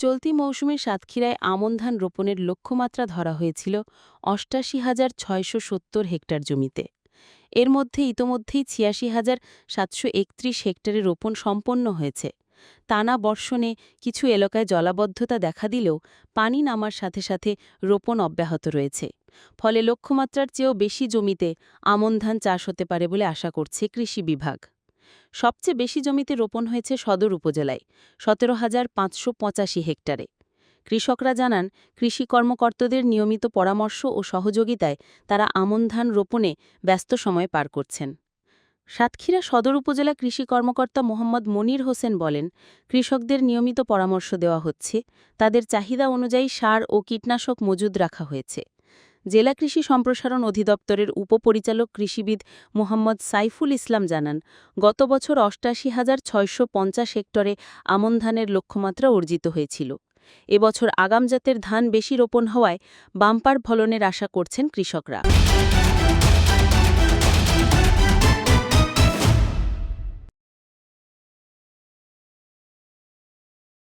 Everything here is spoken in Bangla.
চলতি মৌসুমে সাতক্ষীরায় আমন ধান রোপণের লক্ষ্যমাত্রা ধরা হয়েছিল অষ্টাশি হাজার ছয়শো সত্তর হেক্টর জমিতে। এর মধ্যে ইতোমধ্যেই ছিয়াশি হাজার সাতশো একত্রিশ হেক্টরে রোপণ সম্পন্ন হয়েছে। টানা বর্ষণে কিছু এলাকায় জলাবদ্ধতা দেখা দিলেও পানি নামার সাথে সাথে রোপণ অব্যাহত রয়েছে। ফলে লক্ষ্যমাত্রার চেয়েও বেশি জমিতে আমন ধান চাষ হতে পারে বলে আশা করছে কৃষি বিভাগ। সবচেয়ে বেশি জমিতে রোপণ হয়েছে সদর উপজেলায়, সতেরো হাজার পাঁচশো পঁচাশি হেক্টরে। কৃষকরা জানান, কৃষি কর্মকর্তাদের নিয়মিত পরামর্শ ও সহযোগিতায় তারা আমন ধান রোপণে ব্যস্ত সময় পার করছেন। সাতক্ষীরা সদর উপজেলা কৃষি কর্মকর্তা মোহাম্মদ মনির হোসেন বলেন, কৃষকদের নিয়মিত পরামর্শ দেওয়া হচ্ছে, তাদের চাহিদা অনুযায়ী সার ও কীটনাশক মজুদ রাখা হয়েছে। জেলা কৃষি সম্প্রসারণ অধিদপ্তরের উপপরিচালক কৃষিবিদ মোহাম্মদ সাইফুল ইসলাম জানান, গত বছর অষ্টাশি হাজার ছয়শো হেক্টরে আমন ধানের লক্ষ্যমাত্রা অর্জিত হয়েছিল। এবছর আগাম জাতের ধান বেশি রোপণ হওয়ায় বাম্পার ফলনের আশা করছেন কৃষকরা।